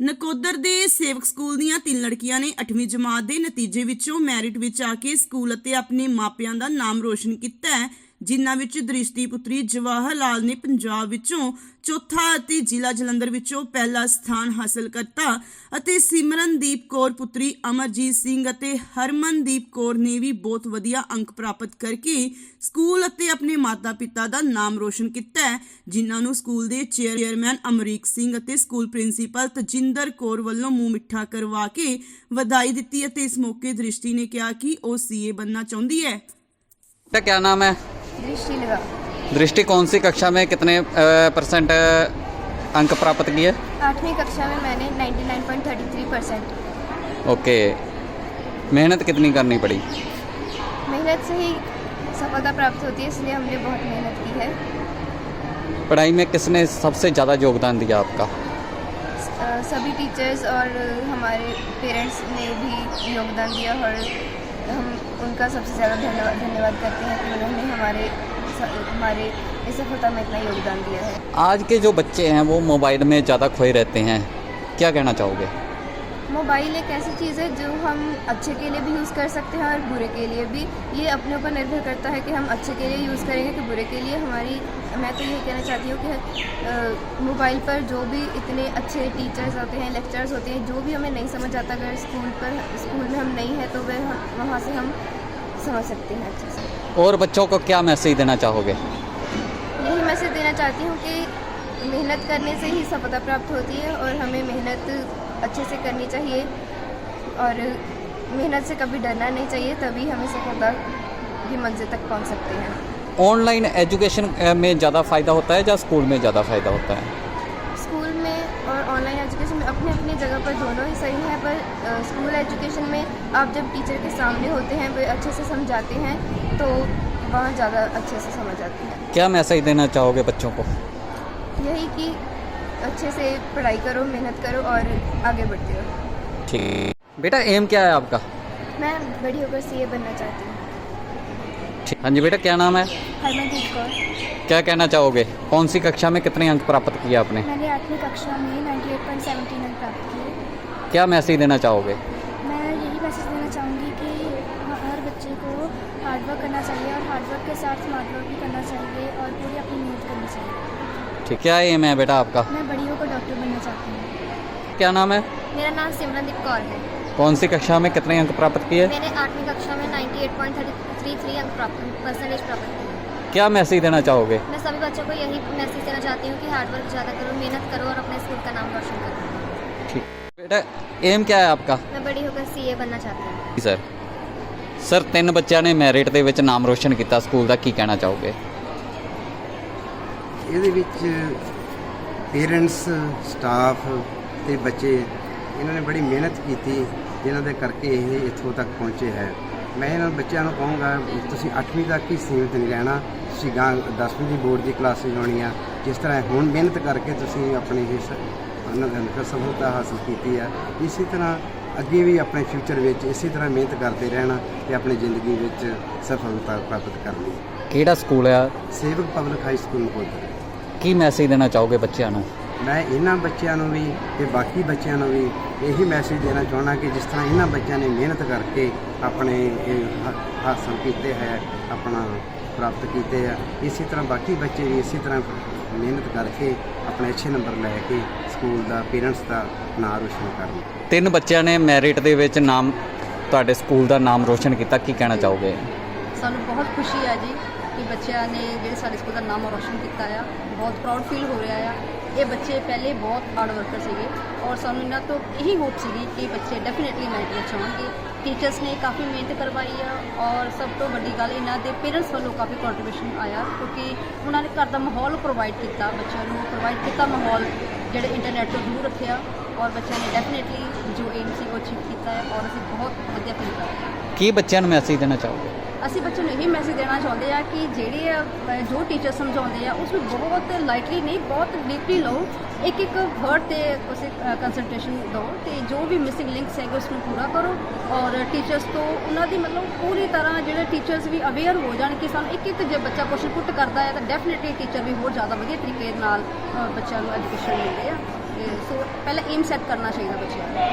ਨਕੋਦਰ ਦੇ ਸੇਵਕ ਸਕੂਲ ਦੀਆਂ ਤਿੰਨ ਲੜਕੀਆਂ ਨੇ 8ਵੀਂ ਜਮਾਤ ਦੇ ਨਤੀਜੇ ਵਿੱਚੋਂ ਮੈਰਿਟ ਵਿੱਚ ਆ ਕੇ ਸਕੂਲ ਅਤੇ ਆਪਣੇ ਮਾਪਿਆਂ ਦਾ ਨਾਮ ਰੋਸ਼ਨ ਕੀਤਾ ਹੈ। ਜਿਨ੍ਹਾਂ ਵਿੱਚ ਦ੍ਰਿਸ਼ਟੀ ਪੁੱਤਰੀ ਜਵਾਹਰ ਲਾਲ ਨੇ ਪੰਜਾਬ ਵਿੱਚੋਂ ਚੌਥਾ ਅਤੇ ਜ਼ਿਲ੍ਹਾ ਜਲੰਧਰ ਵਿੱਚੋਂ ਪਹਿਲਾ ਸਥਾਨ ਹਾਸਲ ਕਰਤਾ ਅਤੇ ਸਿਮਰਨਦੀਪ ਕੌਰ ਪੁੱਤਰੀ ਅਮਰਜੀਤ ਸਿੰਘ ਅਤੇ ਹਰਮਨਦੀਪ ਕੌਰ ਨੇ ਵੀ ਬਹੁਤ ਵਧੀਆ ਅੰਕ ਪ੍ਰਾਪਤ ਕਰਕੇ ਸਕੂਲ ਅਤੇ ਆਪਣੇ ਮਾਤਾ-ਪਿਤਾ ਦਾ ਨਾਮ ਰੋਸ਼ਨ ਕੀਤਾ ਜਿਨ੍ਹਾਂ ਨੂੰ ਸਕੂਲ ਦੇ ਚੇਅਰਮੈਨ ਅਮਰੀਕ ਸਿੰਘ ਅਤੇ ਸਕੂਲ ਪ੍ਰਿੰਸੀਪਲ ਤਜਿੰਦਰ ਕੌਰ ਵੱਲੋਂ ਮੂੰਹ ਮਿੱਠਾ ਕਰਵਾ ਕੇ ਵਧਾਈ ਦਿੱਤੀ ਅਤੇ ਇਸ ਮੌਕੇ ਦ੍ਰਿਸ਼ਟੀ ਨੇ ਕਿਹਾ ਕਿ ਉਹ ਸੀਏ ਬੰਨਣਾ ਚਾਹੁੰਦੀ ਹੈ। ਤਾਂ ਨਾਮ ਹੈ? दृष्टि लगा दृष्टि कौन सी कक्षा में कितने परसेंट अंक प्राप्त किए? आठवीं कक्षा में मैंने 99.33 परसेंट ओके। मेहनत कितनी करनी पड़ी? मेहनत से ही सफलता प्राप्त होती है इसलिए हमने बहुत मेहनत की है। पढ़ाई में किसने सबसे ज़्यादा योगदान दिया आपका? सभी टीचर्स और हमारे पेरेंट्स ने भी योगदान दिया और हम उनका सबसे ज़्यादा धन्यवाद धन्यवाद करते हैं कि उन्होंने हमारे हमारे इस सफलता में इतना योगदान दिया है। आज के जो बच्चे हैं, वो मोबाइल में ज़्यादा खोए रहते हैं। क्या कहना चाहोगे? मोबाइल एक ऐसी चीज़ है जो हम अच्छे के लिए भी यूज़ कर सकते हैं और बुरे के लिए भी। ये अपने ऊपर निर्भर करता है कि हम अच्छे के लिए यूज़ करेंगे कि बुरे के लिए। हमारी मैं तो यही कहना चाहती हूँ कि मोबाइल पर जो भी इतने अच्छे टीचर्स आते हैं लेक्चर्स होते हैं जो भी हमें नहीं समझ आता अगर स्कूल पर स्कूल में हम नहीं हैं तो वह वहाँ से हम समझ सकते हैं अच्छे से। और बच्चों को क्या मैसेज देना चाहोगे? यही मैसेज देना चाहती हूँ कि मेहनत करने से ही सफलता प्राप्त होती है और हमें मेहनत अच्छे से करनी चाहिए और मेहनत से कभी डरना नहीं चाहिए तभी हमें सफलता की मंजिल तक पहुँच सकते हैं। ऑनलाइन एजुकेशन में ज़्यादा फ़ायदा होता है या स्कूल में ज़्यादा फ़ायदा होता है? स्कूल में और ऑनलाइन एजुकेशन में अपनी अपनी जगह पर दोनों ही सही हैं पर स्कूल एजुकेशन में आप जब टीचर के सामने होते हैं वे अच्छे से समझाते हैं तो वहाँ ज़्यादा अच्छे से समझ आती है। क्या मैसेज देना चाहोगे बच्चों को? यही कि अच्छे से पढ़ाई करो मेहनत करो और आगे बढ़ते रहो। ठीक। बेटा एम क्या है आपका? मैं बड़ी होकर सीए बनना चाहती हूँ। ठीक। हाँ जी बेटा क्या नाम है? हरमनदीप कौर। क्या कहना चाहोगे? कौन सी कक्षा में कितने अंक प्राप्त किए आपने? मैंने आठवीं कक्षा में 98.17 अंक प्राप्त किए। क्या मैसेज देना चाहोगे? मैं यही मैसेज देना चाहूँगी कि हर बच्चे को हार्डवर्क करना चाहिए और हार्डवर्क के साथ स्मार्ट वर्क भी करना चाहिए और पूरी अपनी ठीक क्या एम है बेटा आपका मैं बड़ी होकर डॉक्टर बनना चाहती हूँ क्या नाम है मेरा नाम सिमरनदीप कौर है कौन सी कक्षा में कितने अंक प्राप्त किए मैंने आठवीं कक्षा में 98.33 अंक प्राप्त परसेंटेज प्राप्त किए क्या मैसेज देना चाहोगे मैं सभी बच्चों को यही मैसेज देना चाहती हूँ कि हार्डवर्क ज़्यादा करो मेहनत करो और अपने स्कूल का नाम रोशन करो ठीक बेटा एम क्या है आपका मैं बड़ी होकर सीए बनना चाहती हूँ ਜੀ ਸਰ ਸਰ ਤਿੰਨ ਬੱਚਿਆਂ ਨੇ ਮੈਰਿਟ ਦੇ ਵਿੱਚ ਨਾਮ ਰੋਸ਼ਨ ਕੀਤਾ ਸਕੂਲ ਦਾ ਕੀ ਕਹਿਣਾ ਚਾਹੋਗੇ ਇਹਦੇ ਵਿੱਚ ਪੇਰੈਂਟਸ ਸਟਾਫ ਤੇ ਬੱਚੇ ਇਹਨਾਂ ਨੇ ਬੜੀ ਮਿਹਨਤ ਕੀਤੀ ਜਿਨ੍ਹਾਂ ਦੇ ਕਰਕੇ ਇਹ ਇੱਥੋਂ ਤੱਕ ਪਹੁੰਚੇ ਹੈ। ਮੈਂ ਇਹਨਾਂ ਬੱਚਿਆਂ ਨੂੰ ਕਹੂੰਗਾ ਤੁਸੀਂ 8ਵੀਂ ਤੱਕ ਹੀ ਸੀਮਿਤ ਨਹੀਂ ਰਹਿਣਾ। ਤੁਸੀਂ ਗਾਂ 10ਵੀਂ ਦੀ ਬੋਰਡ ਦੀ ਕਲਾਸਿਸ ਲਾਉਣੀ ਆ। ਜਿਸ ਤਰ੍ਹਾਂ ਹੁਣ ਮਿਹਨਤ ਕਰਕੇ ਤੁਸੀਂ ਆਪਣੀ ਇਸ ਉਹਨਾਂ ਦੇ ਸਫਲਤਾ ਹਾਸਲ ਕੀਤੀ ਆ। ਇਸੇ ਤਰ੍ਹਾਂ ਅੱਗੇ ਵੀ ਆਪਣੇ ਫਿਊਚਰ ਵਿੱਚ ਇਸੇ ਤਰ੍ਹਾਂ ਮਿਹਨਤ ਕਰਦੇ ਰਹਿਣਾ ਤੇ ਆਪਣੀ ਜ਼ਿੰਦਗੀ ਵਿੱਚ ਸਫਲਤਾ ਪ੍ਰਾਪਤ ਕਰਨੀ। ਕਿਹੜਾ ਸਕੂਲ ਆ? Sewak public high school Nakodar ਕੀ ਮੈਸੇਜ ਦੇਣਾ ਚਾਹੋਗੇ ਬੱਚਿਆਂ ਨੂੰ? ਮੈਂ ਇਹਨਾਂ ਬੱਚਿਆਂ ਨੂੰ ਵੀ ਤੇ ਬਾਕੀ ਬੱਚਿਆਂ ਨੂੰ ਵੀ ਇਹੀ ਮੈਸੇਜ ਦੇਣਾ ਚਾਹੁੰਦਾ ਕਿ ਜਿਸ ਤਰ੍ਹਾਂ ਇਹਨਾਂ ਬੱਚਿਆਂ ਨੇ ਮਿਹਨਤ ਕਰਕੇ ਆਪਣੇ ਹਾਸਲ ਕੀਤੇ ਹੈ ਆਪਣਾ ਪ੍ਰਾਪਤ ਕੀਤੇ ਆ ਇਸੇ ਤਰ੍ਹਾਂ ਬਾਕੀ ਬੱਚੇ ਵੀ ਇਸੇ ਤਰ੍ਹਾਂ ਮਿਹਨਤ ਕਰਕੇ ਆਪਣੇ ਅੱਛੇ ਨੰਬਰ ਲੈ ਕੇ ਸਕੂਲ ਦਾ ਪੇਰੈਂਟਸ ਦਾ ਨਾਂ ਰੋਸ਼ਨ ਕਰਨ। ਤਿੰਨ ਬੱਚਿਆਂ ਨੇ ਮੈਰਿਟ ਦੇ ਵਿੱਚ ਨਾਮ ਤੁਹਾਡੇ ਸਕੂਲ ਦਾ ਨਾਮ ਰੋਸ਼ਨ ਕੀਤਾ ਕੀ ਕਹਿਣਾ ਚਾਹੋਗੇ? ਸਾਨੂੰ ਬਹੁਤ ਖੁਸ਼ੀ ਹੈ ਜੀ। ਕਿ ਬੱਚਿਆਂ ਨੇ ਜਿਹੜੇ ਸਾਡੇ ਸਕੂਲ ਦਾ ਨਾਮ ਰੋਸ਼ਨ ਕੀਤਾ ਆ, ਬਹੁਤ ਪ੍ਰਾਊਡ ਫੀਲ ਹੋ ਰਿਹਾ ਆ। ਇਹ ਬੱਚੇ ਪਹਿਲੇ ਬਹੁਤ ਹਾਰਡ ਵਰਕਰ ਸੀਗੇ ਔਰ ਸਾਨੂੰ ਇਹਨਾਂ ਤੋਂ ਇਹੀ ਹੋਪ ਸੀਗੀ ਕਿ ਬੱਚੇ ਡੈਫੀਨਿਟਲੀ ਮੈਰਿਟ ਵਿੱਚ ਆਉਣਗੇ। ਟੀਚਰਸ ਨੇ ਕਾਫੀ ਮਿਹਨਤ ਕਰਵਾਈ ਆ ਔਰ ਸਭ ਤੋਂ ਵੱਡੀ ਗੱਲ ਇਹਨਾਂ ਦੇ ਪੇਰੈਂਟਸ ਵੱਲੋਂ ਕਾਫੀ ਕੰਟਰੀਬਿਊਸ਼ਨ ਆਇਆ ਕਿਉਂਕਿ ਉਹਨਾਂ ਨੇ ਘਰ ਦਾ ਮਾਹੌਲ ਪ੍ਰੋਵਾਈਡ ਕੀਤਾ, ਬੱਚਿਆਂ ਨੂੰ ਪ੍ਰੋਵਾਈਡ ਕੀਤਾ ਮਾਹੌਲ ਜਿਹੜੇ ਇੰਟਰਨੈਟ ਤੋਂ ਦੂਰ ਰੱਖਿਆ ਔਰ ਬੱਚਿਆਂ ਨੇ ਡੈਫੀਨਿਟਲੀ ਜੋ ਏਮ ਸੀ ਉਹ ਅਚੀਵ ਕੀਤਾ ਹੈ ਔਰ ਅਸੀਂ ਬਹੁਤ ਵਧੀਆ ਫੀਲ ਕਰ ਰਹੇ ਹਾਂ। ਕੀ ਬੱਚਿਆਂ ਨੂੰ ਮੈਸੇਜ ਦੇਣਾ ਚਾਹੋਗੇ? ਅਸੀਂ ਬੱਚਿਆਂ ਨੂੰ ਇਹ ਮੈਸੇਜ ਦੇਣਾ ਚਾਹੁੰਦੇ ਆ ਕਿ ਜਿਹੜੇ ਆ, ਜੋ ਟੀਚਰ ਸਮਝਾਉਂਦੇ ਆ ਉਸ ਨੂੰ ਬਹੁਤ ਲਾਈਟਲੀ ਨਹੀਂ ਬਹੁਤ ਡੀਪਲੀ ਲਓ। ਇੱਕ ਇੱਕ ਵਰਡ ਤੇ ਉਸੇ ਕੰਸੈਂਟਰੇਸ਼ਨ ਦਿਓ ਤੇ ਜੋ ਵੀ ਮਿਸਿੰਗ ਲਿੰਕਸ ਹੈਗੇ ਉਸ ਨੂੰ ਪੂਰਾ ਕਰੋ ਔਰ ਟੀਚਰਸ ਤੋਂ ਉਹਨਾਂ ਦੀ ਮਤਲਬ ਪੂਰੀ ਤਰ੍ਹਾਂ ਜਿਹੜੇ ਟੀਚਰਸ ਵੀ ਅਵੇਅਰ ਹੋ ਜਾਣ ਕਿ ਸਾਨੂੰ ਇੱਕ ਇੱਕ ਜੇ ਬੱਚਾ ਕੁਐਸਚਨ ਪੁੱਟ ਕਰਦਾ ਹੈ ਤਾਂ ਡੈਫੀਨਿਟਲੀ ਟੀਚਰ ਵੀ ਹੋਰ ਜ਼ਿਆਦਾ ਵਧੀਆ ਤਰੀਕੇ ਨਾਲ ਬੱਚਿਆਂ ਨੂੰ ਐਜੂਕੇਸ਼ਨ ਦਿੰਦੇ ਆ। ਸੋ ਪਹਿਲਾਂ ਏਮ ਸੈੱਟ ਕਰਨਾ ਚਾਹੀਦਾ ਬੱਚਿਆਂ ਨੂੰ।